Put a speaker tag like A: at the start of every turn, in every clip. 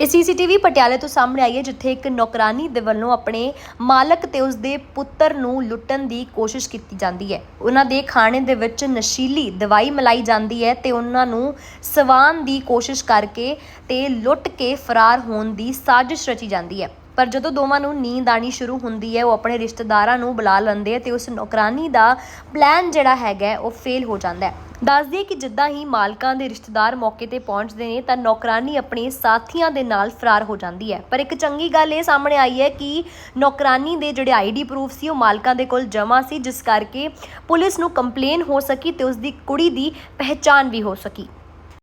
A: ਇਹ ਸੀਸੀਟੀਵੀ ਪਟਿਆਲੇ ਤੋਂ ਸਾਹਮਣੇ ਆਈ ਹੈ, ਜਿੱਥੇ ਇੱਕ ਨੌਕਰਾਨੀ ਦੇ ਵੱਲੋਂ ਆਪਣੇ ਮਾਲਕ ਤੇ ਉਸ ਦੇ ਪੁੱਤਰ ਨੂੰ ਲੁੱਟਣ ਦੀ ਕੋਸ਼ਿਸ਼ ਕੀਤੀ ਜਾਂਦੀ ਹੈ। ਉਹਨਾਂ ਦੇ ਖਾਣੇ ਦੇ ਵਿੱਚ ਨਸ਼ੀਲੀ ਦਵਾਈ ਮਿਲਾਈ ਜਾਂਦੀ ਹੈ ਤੇ ਉਹਨਾਂ ਨੂੰ ਸਵਾਨ ਦੀ ਕੋਸ਼ਿਸ਼ ਕਰਕੇ ਤੇ ਲੁੱਟ ਕੇ ਫਰਾਰ ਹੋਣ ਦੀ ਸਾਜ਼ਿਸ਼ ਰਚੀ ਜਾਂਦੀ ਹੈ। ਪਰ ਜਦੋਂ ਦੋਵਾਂ ਨੂੰ ਨੀਂਦ ਆਣੀ ਸ਼ੁਰੂ ਹੁੰਦੀ ਹੈ, ਉਹ ਆਪਣੇ ਰਿਸ਼ਤੇਦਾਰਾਂ ਨੂੰ ਬੁਲਾ ਲੈਂਦੇ ਆ ਤੇ ਉਸ ਨੌਕਰਾਨੀ ਦਾ ਪਲਾਨ ਜਿਹੜਾ ਹੈਗਾ ਉਹ ਫੇਲ ਹੋ ਜਾਂਦਾ ਹੈ। ਦੱਸ ਕਿ ਜਿੱਦਾਂ ਹੀ ਮਾਲਕਾਂ ਦੇ ਰਿਸ਼ਤੇਦਾਰ ਮੌਕੇ ਤੇ ਪਹੁੰਚਦੇ ਨੇ, ਤਾਂ ਨੌਕਰਾਨੀ ਆਪਣੇ ਸਾਥੀਆਂ ਦੇ ਨਾਲ ਫਰਾਰ ਹੋ ਜਾਂਦੀ ਹੈ। ਪਰ ਇੱਕ ਚੰਗੀ ਗੱਲ ਇਹ ਸਾਹਮਣੇ ਆਈ ਹੈ ਕਿ ਨੌਕਰਾਨੀ ਦੇ ਜਿਹੜੇ ਆਈਡੀ ਪ੍ਰੂਫ ਸੀ, ਉਹ ਮਾਲਕਾਂ ਦੇ ਕੋਲ ਜਮ੍ਹਾਂ ਸੀ, ਜਿਸ ਕਰਕੇ ਪੁਲਿਸ ਨੂੰ ਕੰਪਲੇਨ ਹੋ ਸਕੀ ਤੇ ਉਸ ਦੀ ਕੁੜੀ ਦੀ ਪਹਿਚਾਣ ਵੀ ਹੋ ਸਕੀ।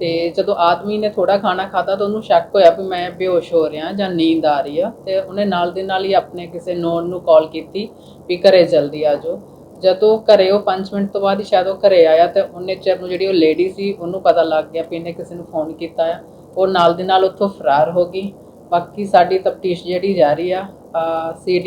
B: ਤੇ ਜਦੋਂ ਆਦਮੀ ਨੇ ਥੋੜਾ ਖਾਣਾ ਖਾਦਾ ਤਾਂ ਉਹਨੂੰ ਸ਼ੱਕ ਹੋਇਆ ਵੀ ਮੈਂ ਬੇਹੋਸ਼ ਹੋ ਰਿਹਾ ਜਾਂ ਨੀਂਦ ਆ ਰਹੀ ਆ। ਤੇ ਉਹਨੇ ਨਾਲ ਦੇ ਨਾਲ ਹੀ ਆਪਣੇ ਕਿਸੇ ਨੋਨ ਨੂੰ ਕਾਲ ਕੀਤੀ ਵੀ ਘਰੇ ਜਲਦੀ ਆ ਜਾਓ। ਜਦੋਂ ਘਰੇ ਉਹ 5 ਮਿੰਟ ਤੋਂ ਬਾਅਦ ਹੀ ਸ਼ਾਇਦ ਉਹ ਘਰੇ ਆਇਆ ਤੇ ਉਹਨੇ ਚਿਰ ਨੂੰ ਜਿਹੜੀ ਉਹ ਲੇਡੀ ਸੀ ਉਹਨੂੰ ਪਤਾ ਲੱਗ ਗਿਆ ਵੀ ਇਹਨੇ ਕਿਸੇ ਨੂੰ ਫੋਨ ਕੀਤਾ ਆ। ਉਹ ਨਾਲ ਦੇ ਨਾਲ ਉੱਥੋਂ ਫਰਾਰ ਹੋ ਗਈ। ਬਾਕੀ ਸਾਡੀ ਤਫਤੀਸ਼ ਜਿਹੜੀ ਜਾਰੀ ਆ ਸੀਡੀ